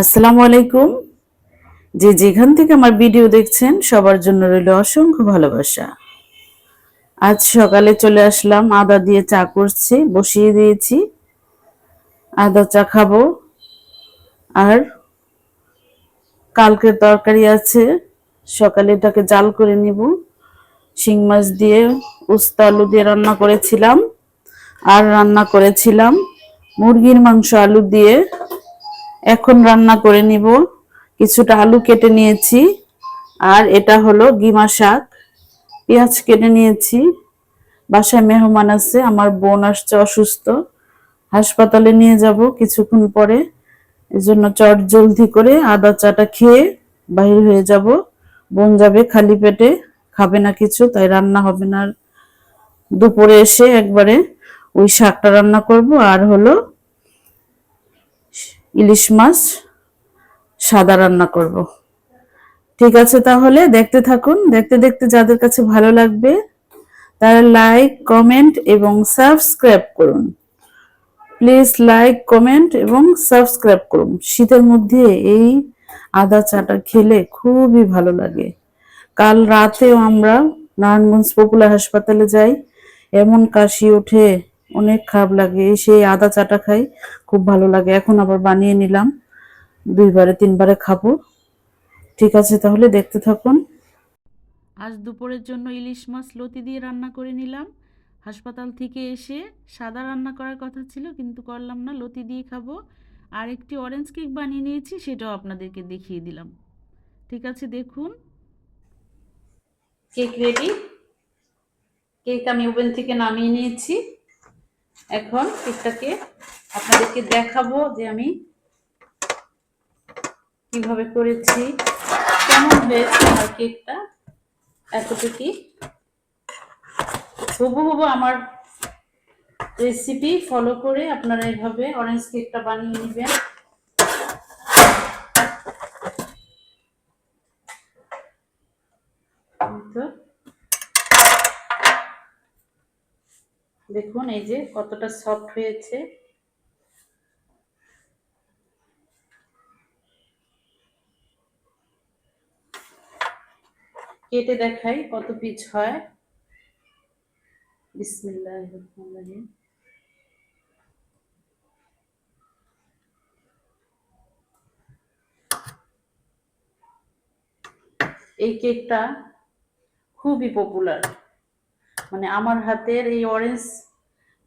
আসসালামু আলাইকুম। যে যেখান থেকে আমার ভিডিও দেখছেন, সবার জন্য রইল অসংখ্য ভালোবাসা। আজ সকালে চলে আসলাম, আদা দিয়ে চা করছি, বসিয়ে দিয়েছি। আদা চা খাব। আর কালকের তরকারি আছে, সকালে এটাকে জাল করে নিব। শিং মাছ দিয়ে উস্তা আলু দিয়ে রান্না করেছিলাম। আর রান্না করেছিলাম মুরগির মাংস আলু দিয়ে। এখন রান্না করে নিব। কিছুটা আলু কেটে নিয়েছি। আর এটা হলো গিমা শাক। পেঁয়াজ কেটে নিয়েছি। বাসায় মেহমান আছে, আমার বোন আসছে অসুস্থ। হাসপাতালে নিয়ে যাব কিছুক্ষণ পরে। এই জন্য চট জলদি করে আদা চাটা খেয়ে বাহির হয়ে যাব। বোন যাবে খালি পেটে, খাবে না কিছু, তাই রান্না হবে না। দুপুরে এসে একবারে ওই শাকটা রান্না করব। আর হলো ইলিশ মাছ সাদা রান্না করব। ঠিক আছে তাহলে, দেখতে থাকুন, দেখতে দেখতে যাদের কাছে ভালো লাগবে, তারা লাইক, কমেন্ট এবং সাবস্ক্রাইব করুন। প্লিজ লাইক, কমেন্ট এবং সাবস্ক্রাইব করুন। শীতের মধ্যে এই আদা চাটা খেলে খুবই ভালো লাগে। কাল রাতেও আমরা নারায়ণগঞ্জ পপুলার হাসপাতালে যাই। এমন কাশি ওঠে অনেক খারাপ লাগে। সেই আদা চাটা খাই খুব ভালো লাগে। এখন আবার বানিয়ে নিলাম। দুইবারে তিনবারে খাব। ঠিক আছে তাহলে দেখতে থাকুন। আজ দুপুরের জন্য ইলিশ মাছ লতি দিয়ে রান্না করে নিলাম। হাসপাতাল থেকে এসে সাদা রান্না করার কথা ছিল কিন্তু করলাম না লতি দিয়ে খাব। আর একটি অরেঞ্জ কেক বানিয়ে নিয়েছি সেটাও আপনাদেরকে দেখিয়ে দিলাম। ঠিক আছে দেখুন। কেক রেডি কেক আমি ওভেন থেকে নামিয়ে নিয়েছি। এখন কেকটাকে আপনাদেরকে দেখাবো যে আমি কীভাবে করেছি, কেমন হয়েছে আমার কেকটা, এতটুকু হুবু হুবু আমার রেসিপি ফলো করে আপনারা এইভাবে অরেঞ্জ কেকটা বানিয়ে নেবেন এই তো দেখুন, এই যে কতটা সফট হয়েছে। কেটে দেখাই কত পিচ হয়। বিসমিল্লাহ এই কেকটা খুবই পপুলার মানে আমার হাতের এই অরেঞ্জ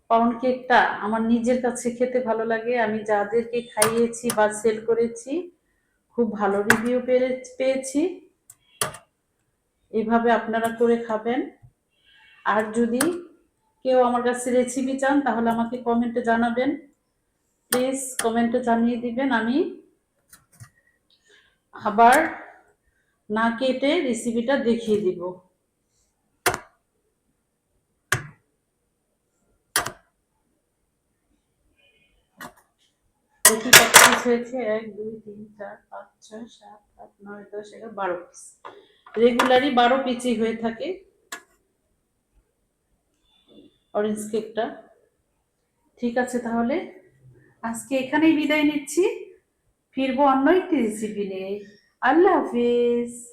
পাউন্ড কেকটা আমার নিজের কাছে খেতে ভালো লাগে। আমি যাদেরকে খাইয়েছি বা সেল করেছি, খুব ভালো রিভিউ পেয়েছি। এভাবে আপনারা করে খাবেন। আর যদি কেউ আমার কাছে রেসিপি চান, তাহলে আমাকে কমেন্টে জানাবেন। প্লিজ কমেন্টে জানিয়ে দিবেন আমি। আবার না কেটে রেসিপিটা দেখিয়ে দিব। দেখি কত হয়েছে, এক, দুই, তিন, চার, পাঁচ, ছয়, সাত, আট, নয়, দশ, এগারো, বারো পিস রেগুলারই বারো পিচই হয়ে থাকে। অরেঞ্জ কেকটা ঠিক আছে তাহলে। আজকে এখানেই বিদায় নিচ্ছি। ফিরবো অন্য একটি রেসিপি নিয়ে। আল্লাহ হাফিজ।